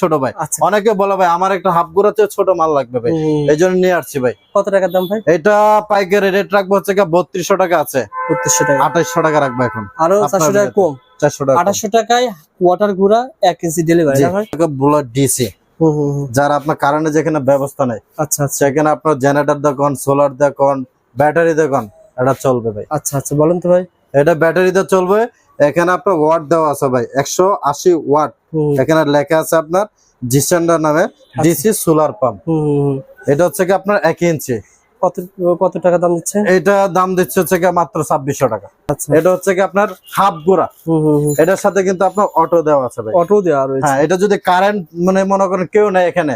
ছোট ভাই। আচ্ছা। অনেকে বলে ভাই আমার একটা হাফ গুড়া চেয়ে ছোট মাল লাগবে ভাই। এই জন্য নিয়ে আসছি ভাই। কত টাকার দাম ভাই? এটা পাইকারি রেট রাখব হচ্ছে বত্রিশশো টাকা আছে। বত্রিশশো টাকা। আঠাইশশো টাকা রাখব এখন। আরও চারশো টাকা কম। চারশো টাকা আঠাশশো টাকায় ওয়াটার গুঁড়া এক ইঞ্চি ডেলিভারি ব্লাড ডিসি। যার আপনার কারেন্টে যেখানে ব্যবস্থা নেই আচ্ছা আচ্ছা। সেখানে আপনার জেনারেটর দেখুন সোলার দেখুন ব্যাটারি দেখুন এটা চলবে ভাই। আচ্ছা আচ্ছা বলেন তো ভাই। এটা ব্যাটারিতে চলবে। এখানে আপনার ওয়াট দেওয়া আছে ভাই একশো আশি ওয়াট এখানে লেখা আছে আপনার জিসেন্ডার নামে ডিসি সোলার পাম্প। এটা হচ্ছে কি আপনার এক ইঞ্চি। কত কত টাকা দাম দিচ্ছে? এটা দাম দিচ্ছে হচ্ছে মাত্র ছাব্বিশশো টাকা। আচ্ছা। এটা হচ্ছে কি আপনার হাফ গুড়া। এটার সাথে কিন্তু আপনার অটো দেওয়া আছে ভাই। অটো দেওয়া রয়েছে। হ্যাঁ এটা যদি কারেন্ট মানে মনে করেন কেউ নেই এখানে।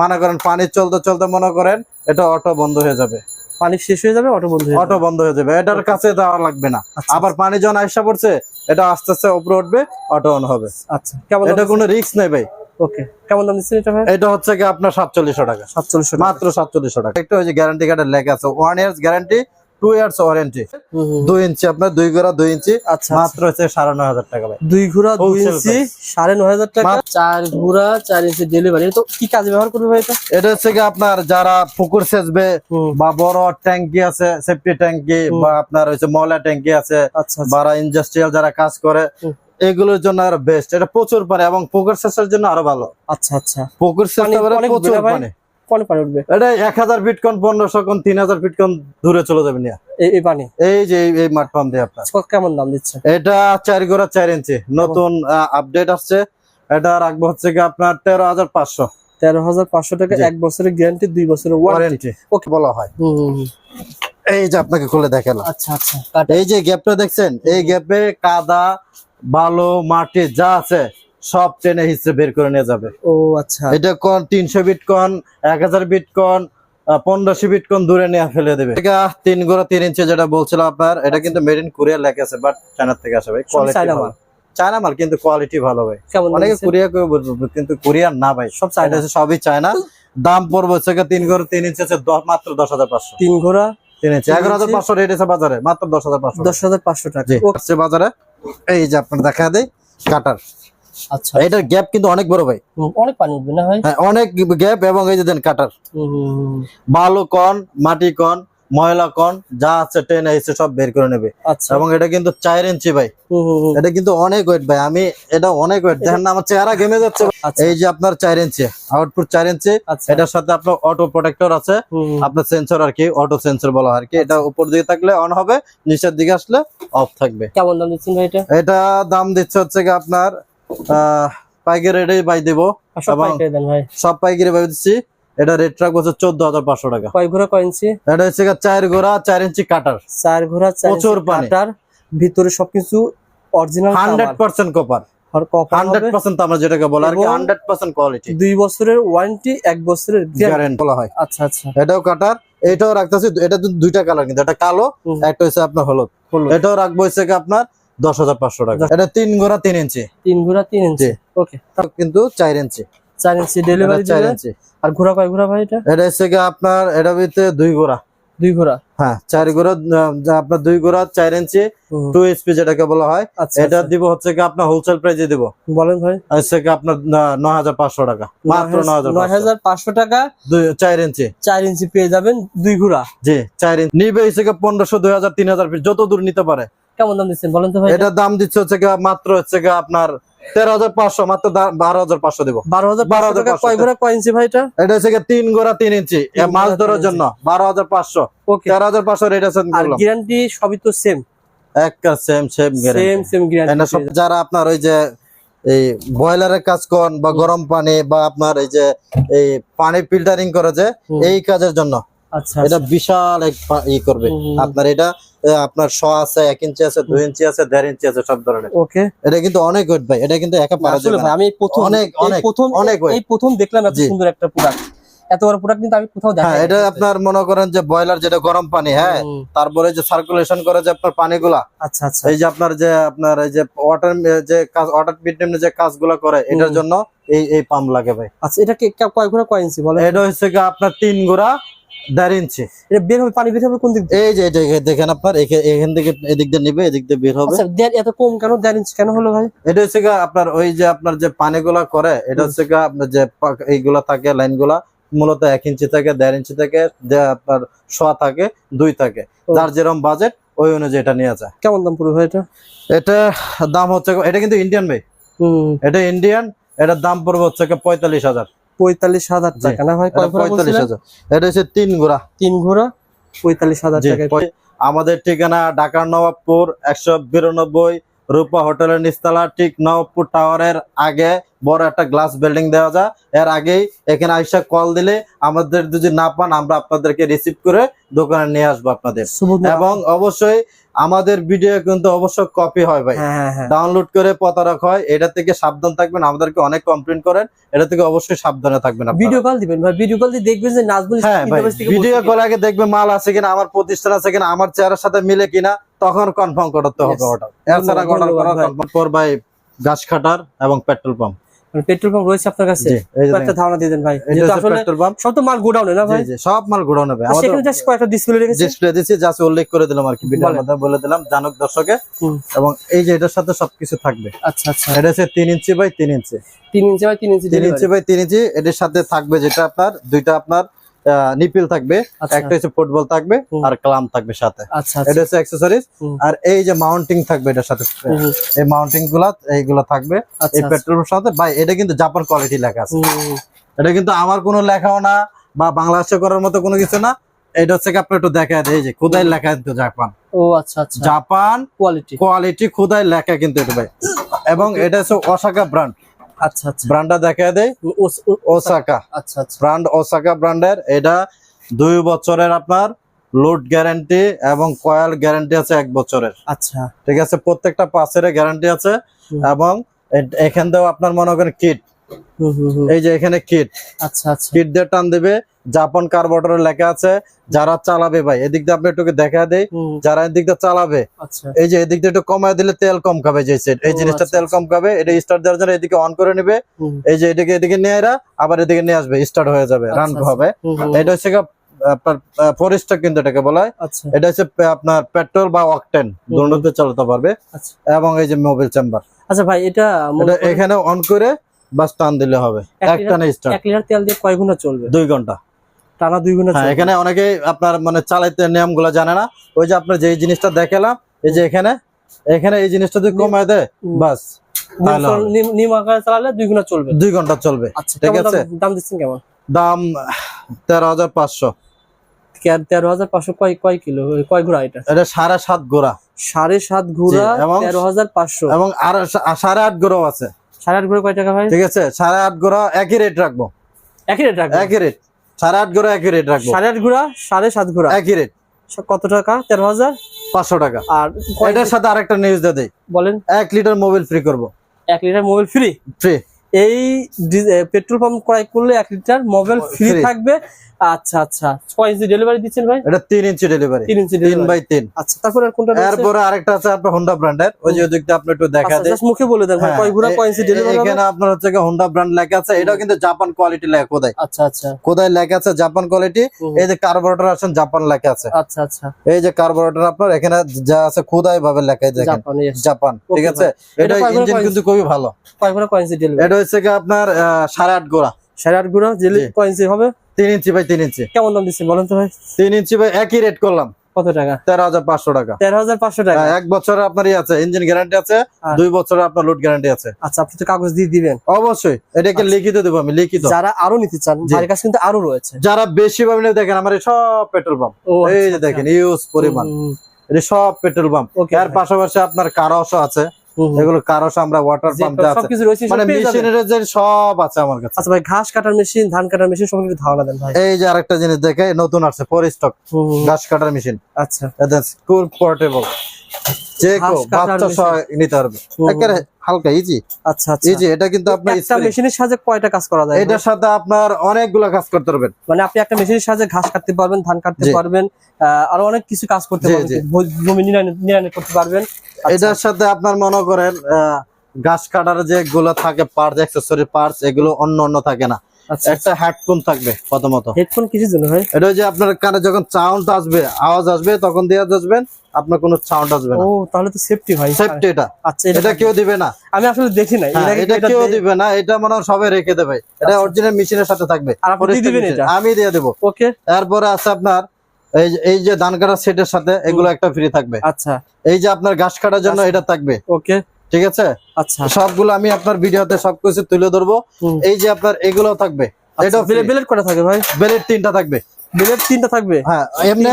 মনে করেন পানি চলতে চলতে মনে করেন এটা অটো বন্ধ হয়ে যাবে। পানি শেষ হয়ে যাবে অটো বন্ধ হয়ে অটো বন্ধ হয়ে যাবে। এটার কাছে দেওয়া লাগবে না। আচ্ছা, আবার পানি যখন আসা পড়ছে এটা আস্তে আস্তে উপরে উঠবে অটো অন হবে। আচ্ছা কেমন এটা কোনো রিস্ক নেই ভাই। ওকে কেমন দাম দিচ্ছেন এটা এটা হচ্ছে কি আপনার সাতচল্লিশশো টাকা। সাতচল্লিশশো মাত্র সাতচল্লিশশো টাকা। একটু ওই যে গ্যারান্টি কার্ডের লেখা আছে one years guarantee two years warranty দুই ইঞ্চি আপনার দুই গোড়া দুই ইঞ্চি। আচ্ছা মাত্র হচ্ছে সাড়ে নয় হাজার টাকা ভাই। দুই ঘোড়া দুই ইঞ্চি সাড়ে নয় হাজার টাকা। চার ঘোড়া চার ইঞ্চি ডেলিভারি তো কি কাজে ব্যবহার করবে ভাই এটা? এটা হচ্ছে কি আপনার যারা পুকুর সেচবে বা বড় ট্যাঙ্কি আছে সেফটি ট্যাঙ্কি বা আপনার হচ্ছে ময়লা ট্যাঙ্কি আছে আচ্ছা আচ্ছা। বা ইন্ডাস্ট্রিয়াল যারা কাজ করে এগুলোর জন্য আরও বেস্ট এটা প্রচুর পানি এবং পুকুর সেচের জন্য আরও ভালো। আচ্ছা আচ্ছা। পুকুর সেচ প্রচুর উঠবে না ভাই? পানি পানি উঠবে। এটা এক হাজার ফিট কোন পনেরোশো কোন তিন হাজার ফিট কোন দূরে চলে যাবে নিয়ে। এই পানি। এই যে এই- মাঠ পাম্প দিয়ে আপনার। কেমন দাম দিচ্ছে? এটা চার গোড়া চার ইঞ্চি। নতুন আপডেট আসছে। এটা রাখব হচ্ছে কি আপনার তেরো হাজার পাঁচশো। তেরো হাজার পাঁচশো টাকা এক বছরের গ্যারান্টি দুই বছরের ওয়ারেন্টি ওকে বলা হয়। এই যে আপনাকে খুলে দেখালাম আচ্ছা আচ্ছা। এই যে গ্যাপটা দেখছেন এই গ্যাপে কাদা বালু মাটি যা আছে সব টেনে হিসেবে বের করে নিয়ে যাবে। ও আচ্ছা। এটা কোন তিনশো বিট কোন এক হাজার বিট কোন পনেরোশো বিট কোন দূরে নিয়ে ফেলে দেবে। তিন গোড়া তিন ইঞ্চি যেটা বলছিলাম আপনার এটা কিন্তু মেড ইন কোরিয়া লেখা আছে বাট চায়নার থেকে আসে ভাই। কোয়ালিটি চায়না মাল। চায়না মাল কিন্তু কোয়ালিটি ভালো ভাই। অনেকে কোরিয়া করে বলবে, কিন্তু কোরিয়ার না ভাই। সব চায়না হচ্ছে সবই চায়না দাম পড়বে হচ্ছে তিন গোড়া তিন ইঞ্চি আছে মাত্র দশ হাজার পাঁচশো। তিন ঘোড়া তিন ইঞ্চি। এগারো হাজার পাঁচশো রেট আছে বাজারে মাত্র দশ হাজার পাঁচশো দশ হাজার পাঁচশো টাকা। বাজারে। এই যে আপনার দেখা দেয় কাটার। আচ্ছা। এটার গ্যাপ কিন্তু অনেক বড় ভাই। অনেক পানি উঠবে না ভাই হ্যাঁ অনেক গ্যাপ এবং এই যে দেন কাটার। বালু কন মাটি কন ময়লা কন যা আছে ট্রেন এসে সব বের করে নেবে। আচ্ছা। এবং এটা কিন্তু চার ইঞ্চি ভাই। এটা কিন্তু অনেক ওয়েট ভাই। আমি এটা অনেক ওয়েট দেখেন না আমার চেহারা ঘেমে যাচ্ছে। আচ্ছা। এই যে আপনার চার ইঞ্চি আউটপুট চার ইঞ্চি। আচ্ছা। এটার সাথে আপনার অটো প্রোটেক্টর আছে। আপনার সেন্সর আর কি অটো সেন্সর বলা আর কি। এটা উপর দিকে থাকলে অন হবে নিচের দিকে আসলে অফ থাকবে। কেমন দাম দিচ্ছেন ভাই এটা? এটা দাম দিচ্ছে হচ্ছে কি আপনার পাইকারি দেবো। সব পাইকারি ভাই। সব পাইকারি বাই দিচ্ছি। এটা রেট রাখব হচ্ছে চোদ্দ হাজার পাঁচশো টাকা। কয় ঘোড়া কয় ইঞ্চি? এটা হচ্ছে চার গোড়া চার ইঞ্চি কাটার। চার ঘোড়া প্রচুর কাটার। ভিতরে সবকিছু original hundred percent copper hundred percent আমরা যেটাকে বলা আর কি হান্ড্রেড পার্সেন্ট কোয়ালিটি দুই বছরের ওয়ারেন্টি এক বছরের বলা হয়। আচ্ছা আচ্ছা। এটাও কাটার। এটাও রাখতেছি। এটা দুইটা কালার কিন্তু এটা কালো একটা হচ্ছে আপনার হলুদ। হলো এটাও রাখব হচ্ছে আপনার দশ হাজার পাঁচশো টাকা। এটা তিন গোড়া তিন ইঞ্চি। তিন ঘোড়া তিন ইঞ্চি। ওকে কিন্তু চার ইঞ্চি। চার ইঞ্চি ডেলিভারি চার ইঞ্চি। আর ঘোড়া কয় ঘোড়া ভাই এটা? এটা হচ্ছে আপনার এটা ভিতরে দুই গোড়া দুই ঘোড়া? হ্যাঁ চার যা আপনার দুই গোড়া চার ইঞ্চি টু এইচপি যেটাকে বলা হয়। আচ্ছা এটা আচ্ছা। দিব হচ্ছে কি আপনার হোলসেল প্রাইসে দিব। বলেন ভাই। হচ্ছে কি আপনার নয় হাজার পাঁচশো টাকা। মাত্র নয় হাজার পাঁচশো। টাকা। দুই চার ইঞ্চি। চার ইঞ্চি পেয়ে যাবেন দুই ঘোড়া। জি চার ইঞ্চি। নিবে হচ্ছে কি পনেরোশো দুই হাজার তিন হাজার যত দূর নিতে পারে। কেমন দাম দিচ্ছেন বলেন তো ভাই? এটার দাম দিচ্ছে হচ্ছে কি মাত্র হচ্ছে কি আপনার তেরো হাজার পাঁচশো মাত্র বারো হাজার পাঁচশো দিব। বারো হাজার বারো হাজার কয় কয় ইঞ্চি ভাই এটা? এটা হচ্ছে কি তিন গোড়া তিন ইঞ্চি। মাছ ধরার জন্য। বারো হাজার পাঁচশো। তেরো হাজার পাঁচশো রেট আছে আর গ্যারান্টি সবই তো সেম একটা সেম সেম এটা গ্যারান্টি যারা আপনার ওই যে এই বয়লারের কাজ করেন বা গরম পানি বা আপনার এই যে এই পানি ফিল্টারিং করে যে এই কাজের জন্য। এটা আচ্ছা। বিশাল এক ই করবে। আপনার এটা আপনার শ আছে এক ইঞ্চি আছে দুই ইঞ্চি আছে দেড় ইঞ্চি আছে সব ধরনের। ওকে। এটা কিন্তু অনেক ওয়েট ভাই এটা কিন্তু একা পারা যাবে আমি প্রথম অনেক, অনেক, প্রথম অনেক। এই প্রথম দেখলাম এত সুন্দর একটা প্রোডাক্ট এত বড় প্রোডাক্ট কিন্তু আমি কোথাও হ্যাঁ এটা আপনার মনে করেন যে বয়লার যেটা গরম পানি হ্যাঁ তারপরে যে সার্কুলেশন করে যে আপনার পানিগুলা আচ্ছা আচ্ছা। এই যে আপনার যে আপনার এই যে ওয়াটার যে কাজ ওয়াটার ট্রিটমেন্ট যে কাজগুলো করে এটার জন্য এই এই পাম্প লাগে ভাই। আচ্ছা এটা কে- কয় ঘোড়া কয় ইঞ্চি বলে এটা হচ্ছে আপনার তিন গোড়া দেড় ইঞ্চি। এটা বের হবে পানি বের হবে কোন দিক এই যে দেখেন আপনার এখান থেকে এদিক দিয়ে নিবে এদিক দিয়ে বের হবে। আচ্ছা এত কম কেন? দেড় ইঞ্চি কেন হলো ভাই? এটা হচ্ছে আপনার ওই যে আপনার যে পানিগুলা করে এটা হচ্ছে আপনার যে এইগুলা থাকে লাইনগুলা মূলত এক ইঞ্চি থেকে দেড় ইঞ্চি থেকে আপনার শোয়া থাকে দুই থাকে। যার যেরকম বাজেট ওই অনুযায়ী এটা নিয়ে যায়। কেমন দাম পড়বে ভাই এটা? এটা দাম হচ্ছে এটা কিন্তু ইন্ডিয়ান ভাই। এটা ইন্ডিয়ান এটার দাম পড়বে হচ্ছে পঁয়তাল্লিশ হাজার। পঁয়তাল্লিশ হাজার টাকা না ভাই? ঘোড়া পঁয়তাল্লিশ হাজার। এটা হচ্ছে তিন গোড়া তিন ঘোড়া পঁয়তাল্লিশ হাজার পঁয়- আমাদের ঠিকানা ঢাকার নবাবপুর একশো বিরানব্বই রূপা হোটেলের নিস্তালা ঠিক নবাবপুর টাওয়ারের আগে বড় একটা গ্লাস বিল্ডিং দেওয়া যায় এর আগেই এখানে আইসা কল দিলে আমাদের যদি না পান আমরা আপনাদেরকে রিসিভ করে দোকানে নিয়ে আসব আপনাদের। এবং অবশ্যই আমাদের ভিডিও কিন্তু অবশ্যই কপি হয় ভাই। হ্যাঁ হ্যাঁ হ্যাঁ। ডাউনলোড করে প্রতারক হয়। এটা থেকে সাবধান থাকবেন আমাদেরকে অনেক কমপ্লেন করেন। এটা থেকে অবশ্যই সাবধানে থাকবেন। ভিডিও কল দিবেন ভাই। ভিডিও কল দিয়ে দেখবেন যে নাজবুল হ্যাঁ ভাই ভিডিও কল আগে দেখবে মাল আছে কিনা আমার প্রতিষ্ঠান আছে কিনা আমার চেহারার সাথে মিলে কিনা তখন কনফার্ম করতে হবে. ওটা এছাড়া অর্ডার করা ধন্যবাদ ভাই। গাছ কাটার এবং পেট্রোল পাম্প পেট্রোল পাম্প রয়েছে আপনার কাছে? একটা ধারণা দিয়ে দেন ভাই। Petrol pump. সব তো মাল গোডাউনে না ভাই? সব মাল ঘোড়া ভাই সেখানে জাস্ট কয়েকটা ডিসপ্লে রেখেছে। ডিসপ্লে দিছি জাস্ট উল্লেখ করে দিলাম আর কি ভিডিওর মধ্যে বলে দিলাম জানুক দর্শকে। এবং এই যে এটার সাথে সবকিছু থাকবে। আচ্ছা আচ্ছা। এটা হচ্ছে তিন ইঞ্চি বাই তিন ইঞ্চি। তিন ইঞ্চি বাই তিন ইঞ্চি তিন ইঞ্চি বাই তিন ইঞ্চি এটার সাথে থাকবে যেটা আপনার দুইটা আপনার নিপিল থাকবে আচ্ছা। একটা হচ্ছে ফুটবল থাকবে আর ক্লাম থাকবে সাথে। আচ্ছা এটা হচ্ছে অ্যাক্সেসরিজ আর এই যে মাউন্টিং থাকবে এটার সাথে। এই মাউন্টিংগুলা এইগুলা থাকবে। আচ্ছা এই পেট্রোলের সাথে ভাই এটা কিন্তু জাপান কোয়ালিটি লেখা আছে। এটা কিন্তু আমার কোনো লেখাও না বা বাংলাদেশে করার মতো কোনো কিছু না। এটা হচ্ছে আপনি একটু দেখা এই যে খুদাই লেখা কিন্তু জাপান ও আচ্ছা আচ্ছা। জাপান কোয়ালিটি কোয়ালিটি খুদাই লেখা কিন্তু এটা ভাই। এবং এটা হচ্ছে ওসাকা ব্র্যান্ড আচ্ছা আচ্ছা। ব্র্যান্ডটা দেখা দেয় ওসাকা আচ্ছা আচ্ছা। ব্র্যান্ড ওসাকা ব্র্যান্ডের। এটা দুই বছরের আপনার লোড গ্যারান্টি এবং কয়েল গ্যারান্টি আছে এক বছরের। আচ্ছা। ঠিক আছে? প্রত্যেকটা পাশের গ্যারান্টি আছে এবং এখান থেকেও আপনার মনে করেন কিট। এই যে এখানে কিট আচ্ছা আচ্ছা। কিট দিয়ে টান দেবে। জাপান কার্বোরেটর লেখা আছে যারা চালাবে ভাই। এদিক দিয়ে আপনি একটু দেখা দেয় যারা এদিক দিয়ে চালাবে। আচ্ছা। এই যে এদিক দিয়ে একটু কমায় দিলে তেল কম খাবে যে সেট এই জিনিসটা আচ্ছা, তেল কম খাবে এটা স্টার্ট দেওয়ার জন্য এদিকে অন করে নেবে। এই যে এদিকে এদিকে নিয়ে এরা আবার এদিকে নিয়ে আসবে স্টার্ট হয়ে যাবে রান আচ্ছা, হবে। এটা হচ্ছে আপনার ফরেস্টটা কিন্তু এটাকে বলা হয় আচ্ছা। এটা হচ্ছে আপনার পেট্রোল বা অকটেন দুটোতে চালাতে পারবে। আচ্ছা। এবং এই যে মোবাইল চেম্বার আচ্ছা ভাই এটা এখানে অন করে বাস টান দিলে হবে। এক একটা স্টার্ট এক লিটার তেল দিয়ে কয় ঘণ্টা চলবে? দুই ঘণ্টা। টানা দুই ঘণ্টা হ্যাঁ এখানে অনেকে আপনার মানে চালাইতে নিয়মগুলা জানে না। ওই যে আপনার যে জিনিসটা দেখালাম এই যে এখানে এখানে এই জিনিসটা যদি কমায় দেয় বাস নিম আকারে চালালে দুই ঘণ্টা চলবে। দুই ঘণ্টা চলবে আচ্ছা ঠিক দাম- আছে। দাম দিচ্ছেন কেমন? দাম তেরো হাজার পাঁচশো। তেরো হাজার পাঁচশো কয় কয় কিলো? কয় ঘোড়া এটা? এটা সাড়ে সাত গোড়া সাড়ে সাত ঘোড়া তেরো হাজার পাঁচশো। এবং আর সাড়ে আট গোড়াও আছে। সাড়ে আট ঘোড়া কয় টাকা ভাই? ঠিক আছে সাড়ে আট গোড়া একই রেট রাখব। একই রেট রাখবেন? একই রেট সাড়ে আট গোড়া একই রেট রাখব। সাড়ে আট ঘোড়া সাড়ে সাত ঘোড়া। একই রেট কত টাকা? তেরো হাজার? পাঁচশো টাকা। আর এটার সাথে আরেকটা নিউজ দিয়ে বলেন। এক লিটার মোবাইল ফ্রি করব। এক লিটার মোবাইল ফ্রি ফ্রি এই পেট্রোল পাম্প ক্রয় করলে এক লিটার মোবাইল ফ্রি থাকবে। আচ্ছা আচ্ছা। ইঞ্চি ডেলিভারি দিচ্ছেন ভাই? এটা তিন ইঞ্চি ডেলিভারি তিন ইঞ্চি তিন বাই তিন। আচ্ছা তারপর আর কোনটা এরপরে আরেকটা আছে আপনার হোন্ডা ব্র্যান্ডের ওই যে ওদিকটা আপনি একটু দেখা আচ্ছা, মুখে বলে দেন ভাই হ্যাঁ, কয় ঘোড়া কয় ইঞ্চি ডেলিভারি এখানে আপনার হচ্ছে হোন্ডা ব্র্যান্ড লেখা আছে। এটাও কিন্তু জাপান কোয়ালিটি লেখা কোথায় আচ্ছা আচ্ছা। কোথায় লেখা আছে জাপান কোয়ালিটি এই যে কার্বোরেটর আছেন জাপান লেখা আছে। আচ্ছা আচ্ছা। এই যে কার্বোরেটর আপনার এখানে যা আছে খোদাই ভাবে লেখা দেখেন জাপান ঠিক আছে? এটা এটা ইঞ্জিন কিন্তু খুবই ভালো। কয় ঘোড়া কয় ইঞ্চি ডেলিভারি কি আপনার সাড়ে আট গোড়া। সাড়ে আট ঘোড়া জেলি। কয় ইঞ্চি হবে? তিন ইঞ্চি বাই তিন ইঞ্চি। কেমন দাম দিচ্ছেন বলেন তো ভাই? তিন ইঞ্চি বাই একই রেট করলাম। কত টাকা? তেরো হাজার পাঁচশো টাকা। তেরো হাজার পাঁচশো টাকা। হ্যাঁ, এক বছরের আপনার ইয়ে আছে ইঞ্জিন গ্যারান্টি আছে দুই বছরের আপনার লোড গ্যারান্টি আছে। আচ্ছা আপনি তো কাগজ দিয়ে দিবেন। অবশ্যই এটাকে লিখিত দেবো আমি লিখিত। যারা আরও নিতে চান। কাছে কিন্তু আরও রয়েছে। যারা বেশি ভাবে দেখেন আমার সব পেট্রোল পাম্প এই যে দেখেন ইউজ পরিমাণ। সব পেট্রোল পাম্পের পাশাপাশি আপনার কারসও আছে। এগুলো কারস আমরা ওয়াটার পাম্প আছে। মানে মেশিনের যে সব আছে আমার কাছে। আচ্ছা ভাই ঘাস কাটার মেশিন ধান কাটার মেশিন সব কিছু ধারণা দেন ভাই। এই যে আরেকটা জিনিস দেখে নতুন আছে ফোর স্টক ঘাস কাটার মেশিন। আচ্ছা। এটা স্কুল পোর্টেবল যে কেউ বাচ্চা সহ নিতে পারবে। একেবারে হালকা ইজি আচ্ছা আচ্ছা। ইজি এটা কিন্তু আপনার একটা মেশিনের সাহায্যে কয়টা কাজ করা যায়? এটার সাথে আপনার অনেকগুলো কাজ করতে পারবেন। মানে আপনি একটা মেশিনের সাহায্যে ঘাস কাটতে পারবেন ধান কাটতে পারবেন আর আরও অনেক কিছু কাজ করতে পারবেন জমি নিড়ানি করতে পারবেন। আচ্ছা, এটার সাথে আপনার মনে করেন আহ, ঘাস কাটার যে গুলো থাকে পার্টস অ্যাক্সেসরি পার্টস এগুলো অন্য অন্য থাকে না। একটা হেডফোন থাকবে প্রথমত। হেডফোন কিসের জন্য ভাই? এটা হচ্ছে আপনার কানে যখন সাউন্ড আসবে আওয়াজ আসবে তখন দিয়ে আসবেন আপনার কোনো সাউন্ড আসবে না। ও তাহলে তো সেফটি ভাই। সেফটি এটা। আচ্ছা এটা কেউ দিবে না। আমি আসলে দেখি নাই। হ্যাঁ, এটা কেউ দিবে না। এটা মনে হয় সবাই রেখে দেবে। এটা অরিজিনাল মেশিনের সাথে থাকবে। আর আপনি দিবেন এটা? আমি দিয়ে দেবো। ওকে এরপরে আছে আপনার এই যে- এই যে ধান কাটার সেটের সাথে এগুলো একটা ফ্রি থাকবে। আচ্ছা। এই যে আপনার ঘাস কাটার জন্য এটা থাকবে। ওকে ঠিক আছে? আচ্ছা। সবগুলো আমি আপনার ভিডিওতে সবকিছু তুলে ধরবো। এই যে আপনার এগুলো থাকবে। এটা বেলেট কটা থাকে ভাই? বেলের তিনটা থাকবে। বেলেট তিনটা থাকবে? হ্যাঁ এমনি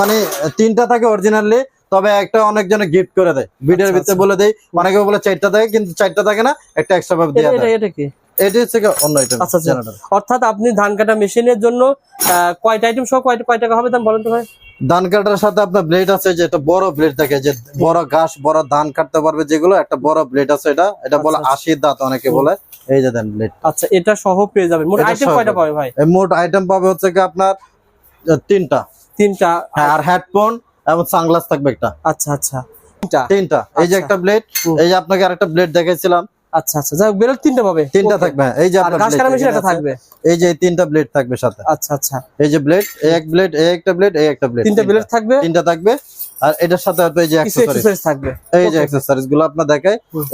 মানে তিনটা থাকে অরিজিনালি তবে একটা অনেকজনে গিফট করে দেয়। ভিডিওর আচ্ছা, ভিতরে আচ্ছা। বলে দেয় অনেকে বলে চারটা থাকে কিন্তু চারটা থাকে না একটা এক্সট্রা ভাবে এটা এটা এটা কি? এটি হচ্ছে কি অন্য আচ্ছা, আচ্ছা। অর্থাৎ আপনি ধান কাটা মেশিনের জন্য কয়টা আইটেম সহ কয়টা কয় টাকা হবে দাম বলেন তো ভাই? ধান কাটার সাথে আপনার ব্লেড আছে যে একটা বড় ব্লেড থাকে যে বড় ঘাস বড় ধান কাটতে পারবে যেগুলো একটা বড় ব্লেড আছে এটা। এটা বলে আচ্ছা, আশির দাঁত অনেকে বলে। এই যে দেন ব্লেড আচ্ছা এটা সহ পেয়ে যাবেন। মোট আইটেম কয়টা পাবে। ভাই? মোট আইটেম পাবে হচ্ছে কি আপনার তিনটা। তিনটা। হ্যাঁ আর হেডফোন এবং সানগ্লাস থাকবে একটা। আচ্ছা আচ্ছা। তিনটা। তিনটা এই যে আচ্ছা। একটা ব্লেড এই যে আপনাকে আরেকটা ব্লেড দেখাইছিলাম। আচ্ছা আচ্ছা। যাই হোক, তিনটা পাবে। তিনটা থাকবে। হ্যাঁ, এই যে আপনার ঘাস কাটা মেশিন একটা থাকবে। এই যে তিনটা ব্লেড থাকবে সাথে। আচ্ছা আচ্ছা। এই যে ব্লেড এই এক ব্লেড এই একটা ব্লেড এই একটা ব্লেড তিনটা বেলেট থাকবে। তিনটা থাকবে। আর এটার সাথে আপনার এই যে থাকবে। এই. গুলো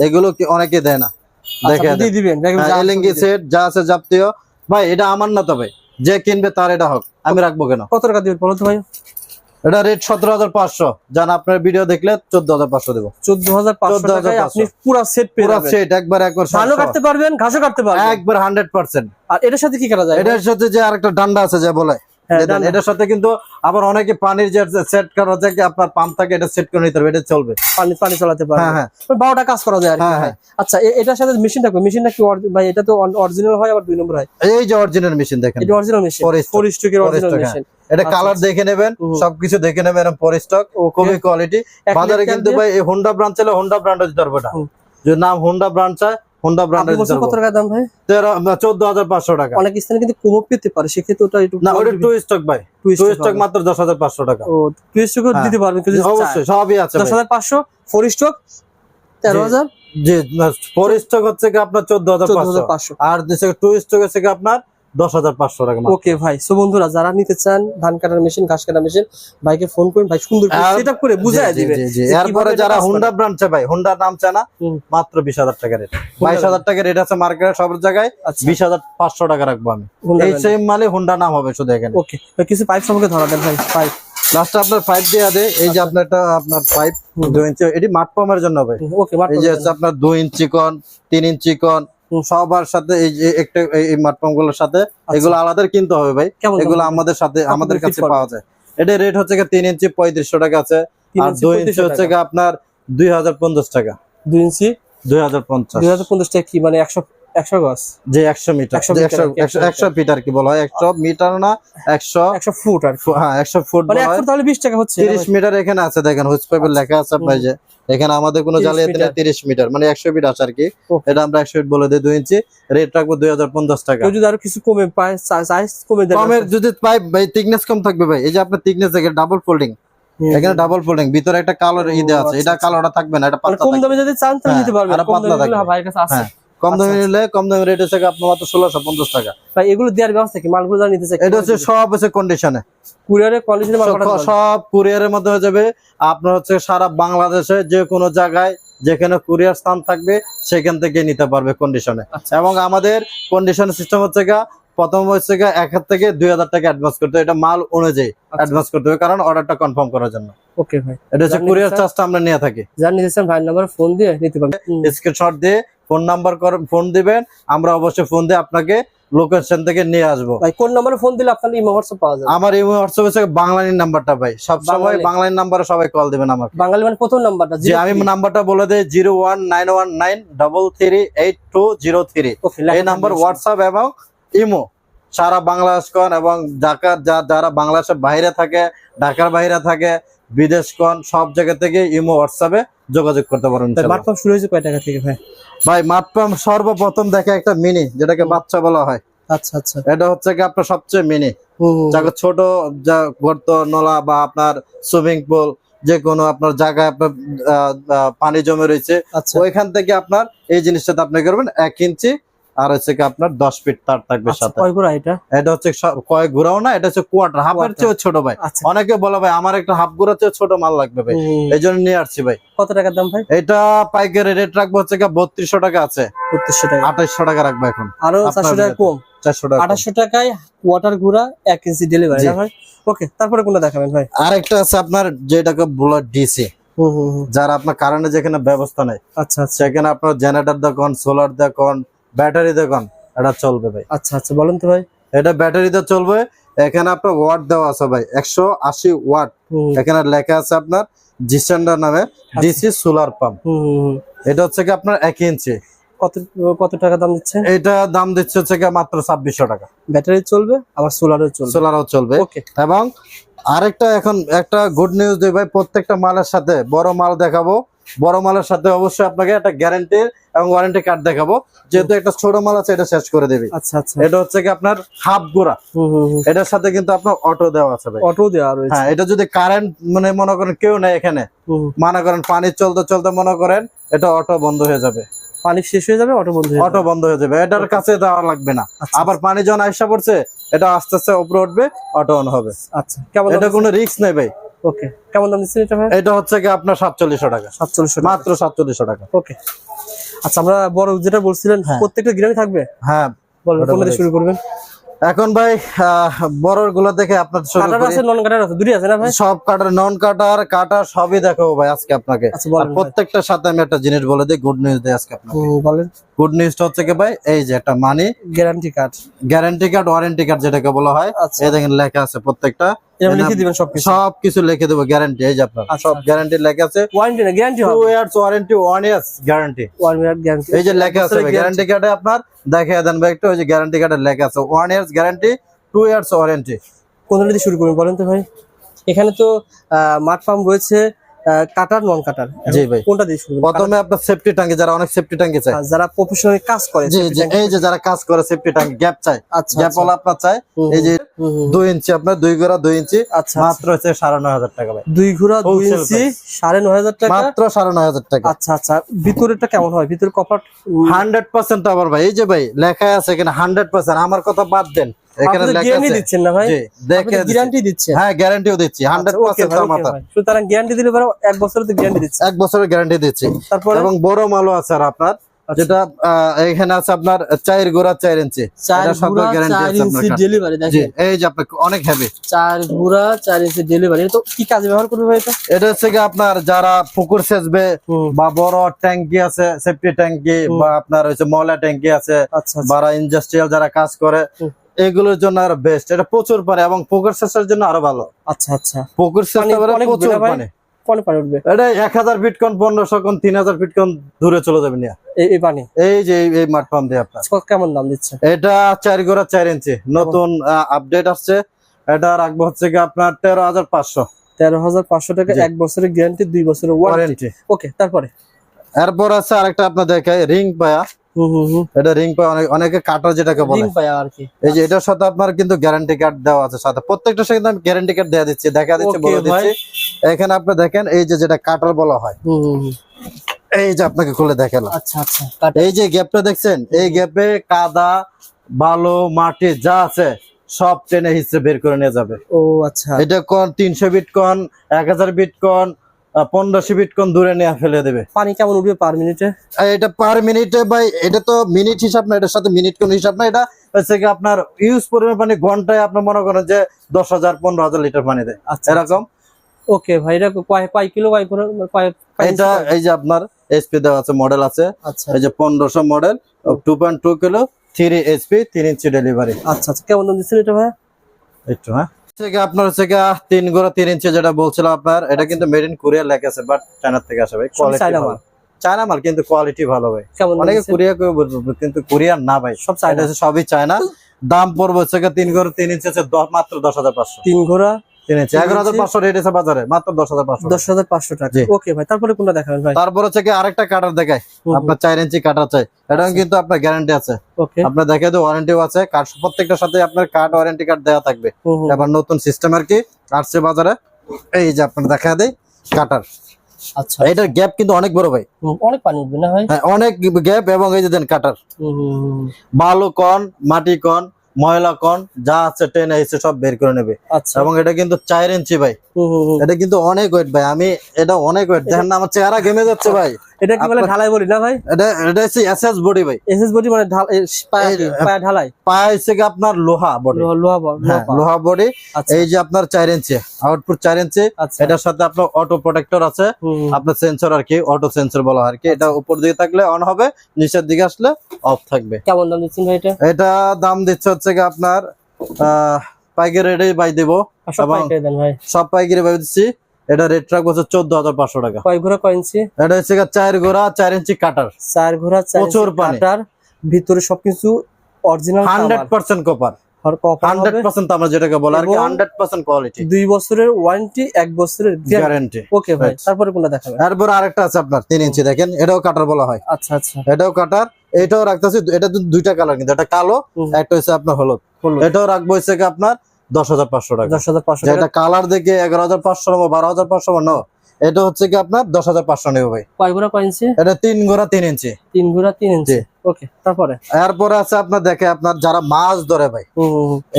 এগুলো কি অনেকে দেয় না? আচ্ছা, দেখে দিয়ে দিবেন। দেখবেন হ্যাঁ, যা আছে। সেট যা যাবতীয় ভাই এটা আমার না তো ভাই যে কিনবে তার এটা হোক। আমি রাখব কেন? কত টাকা দিবেন বলো তো ভাই? এটা রেট সতেরো হাজার পাঁচশো। জান আপনার ভিডিও দেখলে চোদ্দ হাজার পাঁচশো দেবো। চোদ্দ হাজার পাঁচশো আপনি পুরো সেট পেয়ে পুরো সেট একবার একবার ধানও কাটতে পারবেন ঘাসও কাটতে পারবেন। একবার হান্ড্রেড পার্সেন্ট। আর এটার সাথে কি করা যায়? এটার সাথে যে আরেকটা ডান্ডা আছে যে বলে হ্যাঁ। এটার সাথে কিন্তু আবার অনেকে পানির যে সেট করা আপনার পাম্প থাকে এটা সেট করে নিতে হবে এটা চলবে। পানি পানি চালাতে হ্যাঁ হ্যাঁ। বারোটা কাজ করা যায় কি, হ্যাঁ, আচ্ছা এটার সাথে মেশিন থাকবে মেশিনটা কি ভাই এটা তো অরিজিনাল হয় আবার দুই নম্বর হয়? এই যে অরিজিনাল মেশিন দেখেন। এটা অরিজিনাল অরিজিনাল মেশিন এটা আচ্ছা, কালার আচ্ছা। দেখে নেবেন সবকিছু দেখে নেবেন পর স্টক খুবই কোয়ালিটি বাজারে কিন্তু ভাই এই হোন্ডা ব্রান্ড চলে হোন্ডা ব্র্যান্ডও দিতে পারবে যদি নাম হোন্ডা ব্রান্ড চায় হোন্ডা ব্র্যান্ড আপনি কত টাকা দাম ভাই? তেরো চোদ্দ হাজার পাঁচশো টাকা। অনেক স্থানে কিন্তু কমও পেতে পারে সেক্ষেত্রে ওটা একটু না ওটা টু স্টক ভাই। টু স্টক মাত্র দশ হাজার পাঁচশো টাকা। ও টু স্টক হ্যাঁ। দিতে পারবেন অবশ্যই সবই আছে দশ হাজার পাঁচশো ফোর স্টক তেরো হাজার? যে ফোর স্টক হচ্ছে কি আপনার চোদ্দ হাজার চোদ্দ পাঁচশো হাজার পাঁচশো। আর টু স্টক হচ্ছে কি আপনার দশ হাজার পাঁচশো টাকা ওকে ভাই সো বন্ধুরা যারা নিতে চান ধান কাটার মেশিন ঘাস কাটার মেশিন ভাইকে ফোন করুন ভাই সুন্দর করে দিবেন এরপরে যারা কাজ করে। ব্র্যান্ড চায় ভাই হুন্ডার নাম চায় না মাত্র বিশ হাজার টাকা রেট বাইশ হাজার টাকা রেট আছে মার্কেটে সব জায়গায় আচ্ছা। বিশ হাজার পাঁচশো টাকা রাখব আমি। এই। সেম মালে হুন্ডা নাম হবে শুধু এখানে। ওকে কিছু পাইপ সম্পর্কে ধরা দেন ভাই পাইপ লাস্টে আপনার পাইপ দিয়ে দেয় এই যে আপনার একটা আপনার পাইপ দুই ইঞ্চি এটি মাঠ জন্য হবে। এই যে হচ্ছে আপনার দুই ইঞ্চি কন তিন ইঞ্চি কন। সবার সাথে এই যে একটা এই- পাম্পগুলোর সাথে এগুলো আলাদা কিনতে হবে ভাই। এগুলো আমাদের সাথে আমাদের কাছে? পাওয়া যায়। এটা রেট হচ্ছে গিয়ে তিন ইঞ্চি পঁয়ত্রিশশো টাকা আছে। আর দুই ইঞ্চি হচ্ছে গিয়ে আপনার দুই হাজার পঞ্চাশ টাকা। দুই ইঞ্চি দুই হাজার পঞ্চাশ। দুই হাজার পঞ্চাশ টাকা কি? মানে একশো একশো গজ। যে একশো মিটার 100 যে মিটার একশো আর কি, একশো 100 একশো ফিট আর কি বলা হয়। একশো মিটার না একশো একশো ফুট আর হ্যাঁ একশো ফুট বলা এক ফুট তাহলে বিশ টাকা হচ্ছে। তিরিশ মিটার এখানে আছে দেখেন হুইচ পাইপের লেখা আছে আপনার যে। এখানে আমাদের কোনো 30 জালিয়াতি নেই তিরিশ মিটার। মানে একশো ফিট আছে আর কি। এটা আমরা একশো ফিট বলে দিই দুই ইঞ্চি। রেট রাখব দুই হাজার পঞ্চাশ টাকা। যদি আরও কিছু কমে সাইজ কমে কমের যদি পাইপ ভাই থিকনেস কম থাকবে ভাই। এই যে আপনার থিকনেস দেখে ডাবল ফোল্ডিং এখানে ডাবল ফোল্ডিং ভিতরে একটা কালার ই দেওয়া আছে। এটা কালোটা থাকবে না এটা মানে পাতলা কম। দামে যদি চান তাহলে হ্যাঁ, নিতে পারবেন। আরও পাতলা থাকবে। ভাইয়ের কাছে আছে। হ্যাঁ। কম দামে আচ্ছা, নিলে কম দামে রেট হচ্ছে আপনার মাত্র ষোলোশো পঞ্চাশ টাকা ভাই এগুলো দেওয়ার ব্যবস্থা কি মালগুলো যারা নিতে এটা হচ্ছে সব হচ্ছে কন্ডিশনে কুরিয়ারে পারবেন? সব কুরিয়ারের মধ্যে হয়ে যাবে আপনার হচ্ছে সারা বাংলাদেশে যে কোনো জায়গায় যেখানে কুরিয়ার স্থান থাকবে সেখান থেকে নিতে পারবে কন্ডিশনে আচ্ছা। এবং আমাদের কন্ডিশন সিস্টেম হচ্ছে গা প্রথম হচ্ছে এক হাজার থেকে দুই হাজার টাকা অ্যাডভান্স করতে হবে এটা মাল অনুযায়ী আচ্ছা। অ্যাডভান্স করতে হবে কারণ অর্ডারটা কনফার্ম করার জন্য ওকে ভাই এটা হচ্ছে কুরিয়ার। চার্জটা আমরা নিয়ে থাকি যারা নিতে চান ভাইয়ের নাম্বার ফোন দিয়ে নিতে পারবেন হুম। স্ক্রিনশট দিয়ে ফোন নাম্বার ফোন দিবেন আমরা অবশ্যই ফোন দিয়ে আপনাকে লোকেশন থেকে নিয়ে আসব। ভাই কোন নাম্বারে ফোন দিলে আপনার ইমো হোয়াটসঅ্যাপ পাওয়া যাবে? আমার এই হোয়াটসঅ্যাপ হচ্ছে বাংলানির নাম্বারটা ভাই। সব সময় বাংলালিন। বাংলানির নাম্বারে সবাই কল দিবেন আমাকে। বাঙালি মানে প্রথম নাম্বারটা যে আমি নাম্বারটা বলে দেই zero one nine one nine double three eight two zero three okay এই নাম্বার হোয়াটসঅ্যাপ এবং ইমো সারা বাংলাদেশ কন এবং ঢাকার যারা বাংলাদেশের বাইরে থাকে ঢাকার বাইরে থাকে বিদেশ কন সব জায়গা থেকে ইমো হোয়াটসঅ্যাপে যোগাযোগ করতে পারেন ইনশাআল্লাহ। শুরু হয়েছে কয় টাকা থেকে ভাই? ভাই মাতপাম সর্বপ্রথম দেখে একটা মিনি যেটাকে বাচ্চা বলা হয়। আচ্ছা আচ্ছা। এটা হচ্ছে কি আপনার সবচেয়ে মিনি। যাকে ছোট যা গর্ত নলা বা আপনার সুইমিং পুল যে কোনো আপনার জায়গায় আপনার পানি জমে রয়েছে আচ্ছা। ওইখান থেকে আপনার এই জিনিসটাতে আপনি করবেন এক ইঞ্চি আর হচ্ছে কি আপনার দশ ফিট তার থাকবে আচ্ছা, সাথে। এটা? এটা হচ্ছে কয়েক ঘোরাও না এটা হচ্ছে কোয়ার্টার হাফের। চেয়ে ছোট ভাই। আচ্ছা। অনেকে বলে ভাই আমার একটা হাফ ঘোরা চেয়ে ছোট মাল লাগবে ভাই। এই জন্য নিয়ে আসছি ভাই। কত টাকার দাম ভাই? এটা পাইকারি রেট রাখব হচ্ছে কি বত্রিশশো টাকা আছে। বত্রিশশো টাকা। আঠাইশশো টাকা রাখব এখন। আরও চারশো টাকা কম। চারশো টাকা আঠাশশো টাকায় এক ইঞ্চি ডেলিভারি ভাই? ওকে তারপরে কোনটা দেখাবেন ভাই? আরেকটা আছে আপনার যেটাকে বলে ডিসি যারা আপনার যেখানে ব্যবস্থা নেই। আচ্ছা আচ্ছা। সেখানে আপনার জেনারেটর দেখুন সোলার দেখুন ব্যাটারি দেখুন এটা চলবে ভাই। আচ্ছা আচ্ছা বলেন তো ভাই। এটা ব্যাটারিতে চলবে এখানে আপনার ওয়াট দেওয়া আছে ভাই একশো আশি ওয়াট। এখানে লেখা আছে আপনার জিসেন্ডার নামে ডিসি সোলার পাম্প। এটা হচ্ছে কি আপনার এক ইঞ্চি। কত কত টাকা দাম দিচ্ছে? এটা দাম দিচ্ছে হচ্ছে কি মাত্র ছাব্বিশশো টাকা। ব্যাটারি চলবে আবার সোলারও চলবে। সোলারও চলবে। ওকে এবং আরেকটা এখন একটা গুড নিউজ দিই ভাই প্রত্যেকটা মালের সাথে বড় মাল দেখাবো। বড় মালের সাথে অবশ্যই আপনাকে একটা গ্যারান্টি এবং ওয়ারেন্টি কার্ড দেখাবো। যেহেতু একটা ছোট মাল আছে এটা শেষ করে দেবে। আচ্ছা আচ্ছা। এটা হচ্ছে কি আপনার হাফ গোড়া। এটার সাথে কিন্তু আপনার অটো দেওয়া আছে ভাই। অটো দেওয়া রয়েছে। হ্যাঁ এটা যদি কারেন্ট মানে মনে করেন কেউ নেই এখানে। মনে করেন পানি চলতে চলতে মনে করেন এটা অটো বন্ধ হয়ে যাবে। পানি শেষ হয়ে যাবে অটো বন্ধ হয়ে অটো যাবে বন্ধ হয়ে যাবে। এটার কাছে দেওয়া লাগবে না। আচ্ছা, আবার পানি যখন আইসা পড়ছে এটা আস্তে আস্তে উপরে উঠবে অটো অন হবে। আচ্ছা কেমন এটা কোনো রিস্ক নেই ভাই। ওকে কেমন দাম দিচ্ছেন এটা ভাই? এটা হচ্ছে কি আপনার সাতচল্লিশশো টাকা। সাতচল্লিশশো মাত্র সাতচল্লিশশো টাকা। ওকে আচ্ছা আমরা বড় যেটা বলছিলেন হ্যাঁ। প্রত্যেকটা গ্রামে থাকবে? হ্যাঁ। বলেন কোনটা শুরু করবেন? এখন ভাই বড়গুলো দেখে আপনার শুরু কাটার আছে নন কাটার আছে? দুটি আছে না ভাই? সব কাটার নন কাটার কাটার সবই দেখাবো ভাই আজকে আপনাকে। আচ্ছা আর প্রত্যেকটার সাথে আমি একটা জিনিস বলে দিই গুড নিউজ দিই আজকে আপনাকে। বলেন। গুড নিউজটা হচ্ছে কি ভাই এই যে একটা money guarantee card guarantee card warranty card যেটাকে বলা হয়। আচ্ছা। এই দেখেন লেখা আছে প্রত্যেকটা। লিখে দিবেন সব কিছু লিখে দেবো গ্যারান্টি এই যে আপনার সব। গ্যারান্টি লেখা আছে। ওয়ারেন্টি না guarantee two years warranty one years guarantee one year guarantee এই যে লেখা আছে গ্যারান্টি কার্ডে আপনার দেখে দেন ভাই একটু ওই যে গ্যারান্টি কার্ডে লেখা আছে। One years guarantee two years warranty কোনটা দিয়ে শুরু করবেন বলেন তো ভাই? এখানে তো মাঠ ফার্ম রয়েছে কাটার নন কাটার জি ভাই। কোনটা দিয়ে শুরু প্রথমে আপনার সেফটি ট্যাঙ্কি যারা অনেক সেফটি ট্যাঙ্কি চায়। যারা প্রফেশনাল কাজ করে জি জি এই যে যারা কাজ করে সেফটি ট্যাঙ্কি গ্যাপ চায়। গ্যাপ। আপনার এই যে হুম, হুম, দুই ইঞ্চি আপনার দুই গোড়া দুই ইঞ্চি আচ্ছা আচ্ছা। মাত্র হচ্ছে সাড়ে নয় হাজার টাকা ভাই। দুই ঘোড়া দুই ইঞ্চি price। সাড়ে নয় হাজার টাকা? মাত্র সাড়ে নয় হাজার টাকা। আচ্ছা আচ্ছা। ভিতরেরটা কেমন হয়? ভিতরে কপাট হান্ড্রেড পার্সেন্ট আবার ভাই। এই যে ভাই লেখা আছে এখানে হান্ড্রেড পার্সেন্ট। আমার কথা বাদ দেন। এখানে লেখা আছে দিচ্ছেন না ভাই? জি গ্যারান্টি দিচ্ছেন। হ্যাঁ গ্যারান্টিও দিচ্ছি হান্ড্রেড আচ্ছা, okay পার্সেন্ট ভাই, okay মাথা সুতরাং গ্যারান্টি দিলে পরে এক বছরের তো গ্যারান্টি দিচ্ছে। এক বছরের গ্যারান্টি দিচ্ছি। তারপরে? এবং বড় মালও আছে আর আপনার আচ্ছা। যেটা এখানে আছে আপনার চার গোড়া চার ইঞ্চি। এই যে আপনার অনেক হেভি চার চার ইঞ্চি ডেলিভারি তো কি কাজে ব্যবহার করবে ভাই এটা? হচ্ছে কি আপনার যারা পুকুর সেচবে বা বড় ট্যাঙ্কি আছে সেফটি ট্যাঙ্কি বা আপনার হচ্ছে ময়লা ট্যাঙ্কি আছে আচ্ছা বা ইন্ডাস্ট্রিয়াল যারা কাজ করে। এগুলোর জন্য আরও বেস্ট এটা প্রচুর পানি এবং পুকুর সেচের জন্য আরও ভালো। আচ্ছা আচ্ছা। পুকুর সেচ প্রচুর? পানি। কোন পানি উঠবে। এটা এক হাজার ফিট কোন পনেরোশো কোন তিন হাজার ফিট কোন দূরে চলে যাবে নিয়ে। এই- এই পানি? এই যে এই- এই মাঠ পাম্প দিয়ে আপনার। কেমন দাম দিচ্ছে? এটা গোড়া ইঞ্চি। নতুন আপডেট আসছে। এটা রাখব হচ্ছে কি আপনার তেরো হাজার পাঁচশো। তেরো হাজার পাঁচশো টাকা এক বছরের গ্যারান্টি দুই বছরের ওয়ারেন্টি ওকে তারপরে? এরপর আছে আরেকটা আপনার দেখায় রিং পায়া। এটা রিং পায়া অনেক কাটার যেটাকে বলে। এই যে এটার সাথে আপনার কিন্তু গ্যারান্টি কার্ড দেওয়া আছে সাথে। প্রত্যেকটার সাথে আমি গ্যারান্টি কার্ড দেওয়া দিচ্ছি দেখা দিচ্ছি বলে দিচ্ছি। এখানে আপনি দেখেন এই যে যেটা কাটার বলা হয়। এই যে আপনাকে খুলে দেখালাম। আচ্ছা আচ্ছা এই যে গ্যাপটা দেখছেন এই গ্যাপে কাদা বালু মাটি যা আছে সব টেনে হিসেবে বের করে নিয়ে যাবে। ও আচ্ছা। এটা কোন তিনশো বিট কোন এক হাজার বিট কোন পনেরোশো বিট কোন দূরে নিয়ে ফেলে দেবে। পানি কেমন উঠবে পার মিনিটে? এটা পার মিনিটে ভাই এটা তো মিনিট হিসাব না এটার সাথে মিনিট কোন হিসাব না এটা হচ্ছে কি আপনার ইউজ পরিমাণ পানি ঘন্টায় আপনার মনে করেন যে দশ হাজার পনেরো হাজার লিটার পানি দেয়। আচ্ছা। এরকম? ওকে ভাই এটা কয় কিলো এটা এই যে আপনার এসপি দেওয়া আছে মডেল আছে। আচ্ছা। এই যে পনেরোশো model two point two kilo three HP তিন ইঞ্চি ডেলিভারি আচ্ছা আচ্ছা। কেমন দাম দিচ্ছেন এটা ভাই? একটু হ্যাঁ। গিয়ে আপনার হচ্ছে তিন গোড়া তিন ইঞ্চি যেটা বলছিলাম আপনার এটা কিন্তু মেড ইন কোরিয়া লেখা আছে বাট চায়নার থেকে আসে ভাই কোয়ালিটি চায়না ভালো। মাল। চায়না মাল কিন্তু কোয়ালিটি ভালো ভাই। অনেকে কোরিয়া কিন্তু কোরিয়ার না ভাই। সব চায়না সবই চায়না দাম পড়বে হচ্ছে তিন গোড়া তিন ইঞ্চি দশ- মাত্র দশ হাজার পাঁচশো। তিন ঘোড়া তিন এগারো হাজার পাঁচশো রেট আছে বাজারে মাত্র দশ হাজার পাঁচশো দশ হাজার পাঁচশো টাকা। ওকে ভাই তারপরে কোনটা দেখাবেন ভাই? তারপর হচ্ছে আরেকটা কাটার দেখায় আপনার চার ইঞ্চি কাটার চাই। এটা। কিন্তু আপনার গ্যারান্টি আছে। আপনার দেখে তো ওয়ারেন্টিও আছে। কার্ড প্রত্যেকটার সাথে আপনার কার্ড ওয়ারেন্টি কার্ড দেওয়া থাকবে। এবার নতুন সিস্টেম আর কি আসছে বাজারে। এই যে আপনার দেখা দেয় কাটার আচ্ছা। এটার গ্যাপ কিন্তু অনেক বড় ভাই। অনেক পানি উঠবে না ভাই? অনেক গ্যাপ এবং এই যে দেন কাটার। বালু কন মাটি কন ময়লা কন যা আছে টেনে এসে সব বের করে নেবে। আচ্ছা। এবং এটা কিন্তু চার ইঞ্চি ভাই। এটা কিন্তু অনেক ওয়েট ভাই। আমি এটা অনেক ওয়েট দেখেন না আমার চেহারা ঘেমে যাচ্ছে ভাই। এটা কি বলে ঢালাই বলি না ভাই? এটা এটা হচ্ছে এসএস বডি ভাই। এসএস বডি মানে পায়া? এই- পায়া ঢালাই? হচ্ছে কি আপনার লোহা বডি লোহা লোহা লোহা হ্যাঁ বডি আচ্ছা। এই যে আপনার চার ইঞ্চি আউটপুট চার ইঞ্চি। আচ্ছা। এটার সাথে আপনার অটো প্রোটেক্টর আছে। আপনার সেন্সর আর কি অটো সেন্সর বলা আর কি। এটা উপর দিকে থাকলে অন হবে নিচের দিকে আসলে অফ থাকবে। কেমন দাম দিচ্ছেন ভাই এটা? এটা দাম দিচ্ছে হচ্ছে কি আপনার আহ, পাইকারি রেটে বাই দেবো। সব পাইকারি দেন ভাই। সব পাইকারি বাই দিচ্ছি। এটা রেট রাখব হচ্ছে চোদ্দ হাজার পাঁচশো টাকা। কয় ঘোড়া কয় ইঞ্চি? এটা হচ্ছে চার গোড়া চার ইঞ্চি কাটার। চার ঘোড়া প্রচুর কাটার। ভিতরে সবকিছু অরিজিনাল হান্ড্রেড পার্সেন্ট কপার তারপরে আরেকটা আছে আপনার তিন ইঞ্চি দেখেন এটাও কাটার বলা হয়। আচ্ছা আচ্ছা। এটাও কাটার এটাও রাখতেছি এটা দুইটা কালার কিন্তু এটা কালো একটা হচ্ছে আপনার হলুদ। এটাও রাখব হচ্ছে আপনার দশ হাজার পাঁচশো টাকা। দশ হাজার পাঁচশো কালার দেখে এগারো হাজার পাঁচশো নেব বারো হাজার পাঁচশো এটা হচ্ছে কি আপনার? দশ হাজার পাঁচশো নেব ভাই। কয় ঘোড়া কয় ইঞ্চি? এটা তিন গোড়া তিন ইঞ্চি। তিন ঘোড়া তিন ইঞ্চি। ওকে তারপরে? এরপরে আছে আপনার দেখে আপনার যারা মাছ ধরে ভাই।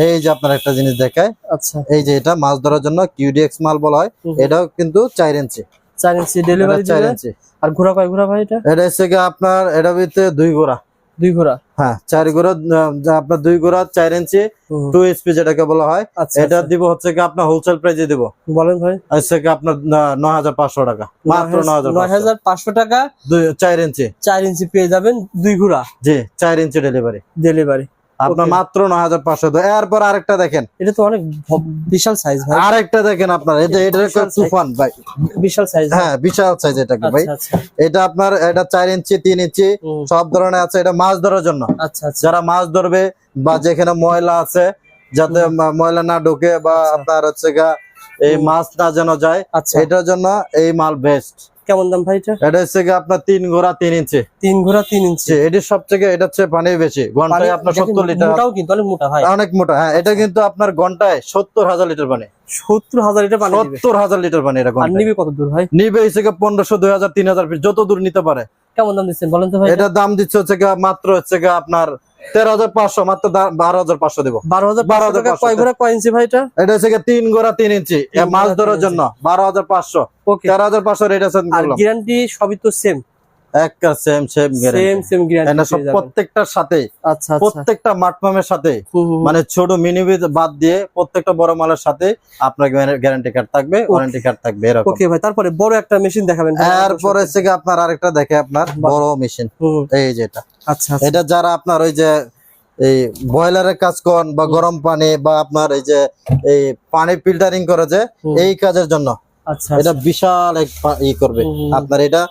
এই যে আপনার একটা জিনিস দেখায়। আচ্ছা। এই যে এটা মাছ ধরার জন্য কিউডিএক্স মাল বলা হয়। এটাও কিন্তু চার ইঞ্চি। চার ইঞ্চি ডেলিভারি চার ইঞ্চি। আর ঘোড়া কয় ঘোড়া ভাই এটা? এটা হচ্ছে কি আপনার এটা ভিতরে দুই গোড়া দুই ঘোড়া? হ্যাঁ চার ঘোড়া আপনার দুই ঘোড়া চার ইঞ্চি। টু যেটাকে বলা হয় আচ্ছা এটা আচ্ছা। দিব হচ্ছে কি আপনার হোলসেল প্রাইসে দিব। বলেন ভাই। হচ্ছে কি আপনার নয় হাজার পাঁচশো টাকা মাত্র নয় হাজার নয় হাজার পাঁচশো টাকা চার ইঞ্চি। চার ইঞ্চি পেয়ে যাবেন দুই ঘোড়া। জি চার ইঞ্চি ডেলিভারি ডেলিভারি আপনার মাত্র নয় হাজার পাঁচশো এরপর আরেকটা দেখেন। এটা তো অনেক বিশাল সাইজ ভাই। আরেকটা দেখেন আপনার এটা এটা। তুফান ভাই। বিশাল সাইজ হ্যাঁ বিশাল সাইজ এটাকে ভাই। আচ্ছা আচ্ছা। এটা আপনার এটা চার ইঞ্চি তিন ইঞ্চি সব ধরনের আছে। এটা মাছ ধরার জন্য। আচ্ছা আচ্ছা। যারা মাছ ধরবে বা যেখানে ময়লা আছে যাতে ময়লা না ঢুকে বা। আপনার হচ্ছে গা এই মাছ না যেন যায় আচ্ছা। এটার জন্য এই মাল বেস্ট কেমন দাম ভাই এটা? এটা হচ্ছে আপনার তিন ঘোড়া তিন ইঞ্চি। তিন ঘোড়া তিন ইঞ্চি। জি, এটির সব থেকে এটা হচ্ছে পানি বেশি। ঘন্টায় আপনার এটা সত্তর লিটার। মোটাও কিন্তু অনেক মোটা ভাই। অনেক মোটা। হ্যাঁ এটা কিন্তু আপনার ঘন্টায় সত্তর হাজার লিটার পানি। সত্তর হাজার লিটার পানি সত্তর হাজার লিটার পানি এটা ঘন্টায়। নিবে কত দূর ভাই? নিবে হচ্ছে পনেরোশো দুই হাজার তিন হাজার যত দূর নিতে পারে। কেমন দাম দিচ্ছেন বলেন তো ভাই এটার দাম দিচ্ছে হচ্ছে মাত্র হচ্ছে আপনার তেরো হাজার পাঁচশো মাত্র বারো হাজার পাঁচশো দেবো। বারো হাজার বারো হাজার কয় ঘোড়া কয় ইঞ্চি ভাই এটা হচ্ছে তিন গোড়া তিন ইঞ্চি। মাছ ধরার জন্য বারো হাজার পাঁচশো। তেরো হাজার পাঁচশো রেট আছে গ্যারান্টি সবই তো সেম একটা same same same same guarantee সব প্রত্যেকটার সাথে আচ্ছা আচ্ছা। প্রত্যেকটা মাঠমামের সাথে। মানে ছোট মিনি বাদ দিয়ে প্রত্যেকটা বড় মালের সাথে আপনার গ্যারান্টি কার্ড থাকবে ওয়ারেন্টি কার্ড থাকবে এরকম। ওকে ভাই তারপরে বড় একটা মেশিন দেখাবেন। হচ্ছে গিয়ে আপনার আরেকটা দেখে আপনার বড় মেশিন। এই যেটা আচ্ছা আচ্ছা। এটা যারা আপনার ওই যে এই বয়লারের কাজ করেন বা গরম পানি বা আপনার এই যে এই পানি ফিল্টারিং করে যে এই কাজের জন্য এটা আচ্ছা। বিশাল এক ই করবে। আপনার এটা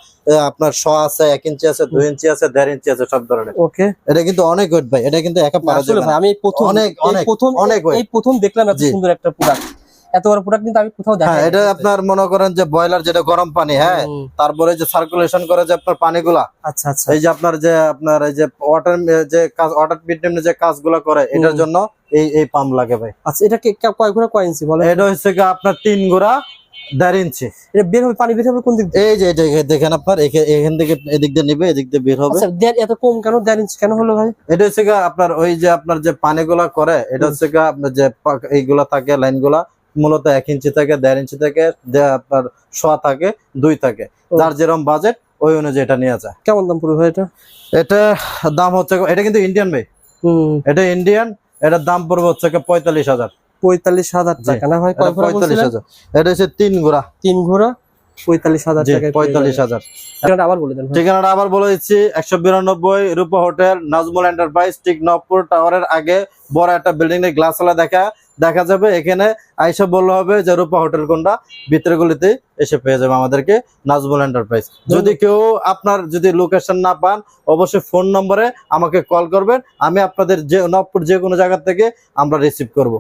আপনার শ আছে এক ইঞ্চি আছে দুই ইঞ্চি আছে দেড় ইঞ্চি আছে সব ধরনের। ওকে। এটা কিন্তু অনেক ওয়েট ভাই এটা কিন্তু একা পারা যাবে আমি প্রথম অনেক- প্রথম অনেক। এই প্রথম দেখলাম এত সুন্দর একটা প্রোডাক্ট এত বড় প্রোডাক্ট কিন্তু আমি কোথাও দেখাই হ্যাঁ এটা আপনার মনে করেন যে বয়লার যেটা গরম পানি হ্যাঁ তারপরে যে সার্কুলেশন করে যে আপনার পানিগুলা আচ্ছা আচ্ছা। এই যে আপনার যে আপনার এই যে ওয়াটার যে কাজ ওয়াটার ট্রিটমেন্ট যে কাজগুলো করে এটার জন্য এই এই পাম্প লাগে ভাই। আচ্ছা এটা কয় ঘোড়া কয় ইঞ্চি বলে এটা হচ্ছে আপনার তিন গোড়া দেড় ইঞ্চি। এটা বের হবে পানি বের হবে কোন দিক এই যে দেখেন আপনার এখান থেকে এদিক দিয়ে নিবে এদিক দিয়ে বের হবে। আচ্ছা এত কম কেন? দেড় ইঞ্চি কেন হলো ভাই? এটা হচ্ছে আপনার ওই যে আপনার যে পানিগুলা করে এটা হচ্ছে আপনার যে এইগুলা থাকে লাইনগুলা মূলত এক ইঞ্চি থেকে দেড় ইঞ্চি থেকে আপনার শোয়া থাকে দুই থাকে। যার যেরকম বাজেট ওই অনুযায়ী এটা নিয়ে যায়। কেমন দাম পড়বে ভাই এটা? এটা দাম হচ্ছে এটা কিন্তু ইন্ডিয়ান ভাই। এটা ইন্ডিয়ান এটার দাম পড়বে হচ্ছে পঁয়তাল্লিশ হাজার। পঁয়তাল্লিশ হাজার টাকা না ভাই? ঘোড়া পঁয়তাল্লিশ হাজার। এটা হচ্ছে তিন গোড়া তিন ঘোড়া পঁয়তাল্লিশ হাজার টাকা পঁয়তাল্লিশ হাজার। আবার বলে দেন ঠিকানাটা আবার বলে দিচ্ছি একশো বিরানব্বই রূপা হোটেল নাজমুল এন্টারপ্রাইজ ঠিক নবপুর টাওয়ারের আগে বড় একটা বিল্ডিং এর গ্লাস দেখা দেখা যাবে। এখানে আইসা বললে হবে যে রূপা হোটেল কোনটা ভিতরে গুলিতে এসে পেয়ে যাবে আমাদেরকে নাজমুল এন্টারপ্রাইজ যদি কেউ আপনার যদি লোকেশন না পান অবশ্যই ফোন নম্বরে আমাকে কল করবেন আমি আপনাদের যে নবপুর যে কোনো জায়গা থেকে আমরা রিসিভ করব।